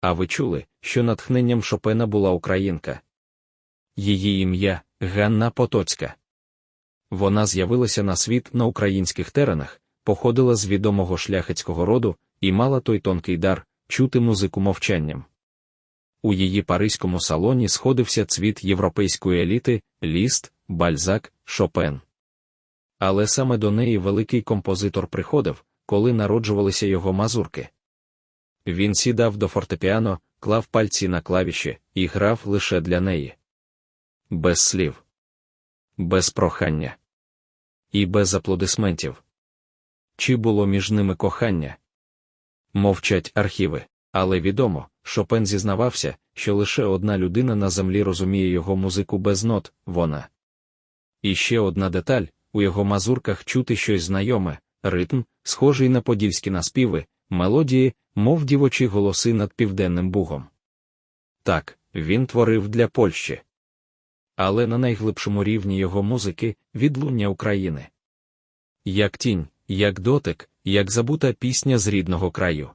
А ви чули, що натхненням Шопена була українка? Її ім'я Ганна Потоцька. Вона з'явилася на світ на українських теренах, походила з відомого шляхетського роду і мала той тонкий дар чути музику мовчанням. У її паризькому салоні сходився цвіт європейської еліти, ліст, бальзак, Шопен. Але саме до неї великий композитор приходив, коли народжувалися його мазурки. Він сідав до фортепіано, клав пальці на клавіші і грав лише для неї. Без слів, без прохання і без аплодисментів. Чи було між ними кохання? Мовчать архіви, але відомо, Шопен зізнавався, що лише одна людина на землі розуміє його музику без нот вона. І ще одна деталь у його мазурках чути щось знайоме, ритм, схожий на подільські наспіви, мелодії, мов дівочі голоси над південним бугом. Так, він творив для Польщі. Але на найглибшому рівні його музики відлуння України. Як тінь, як дотик, як забута пісня з рідного краю.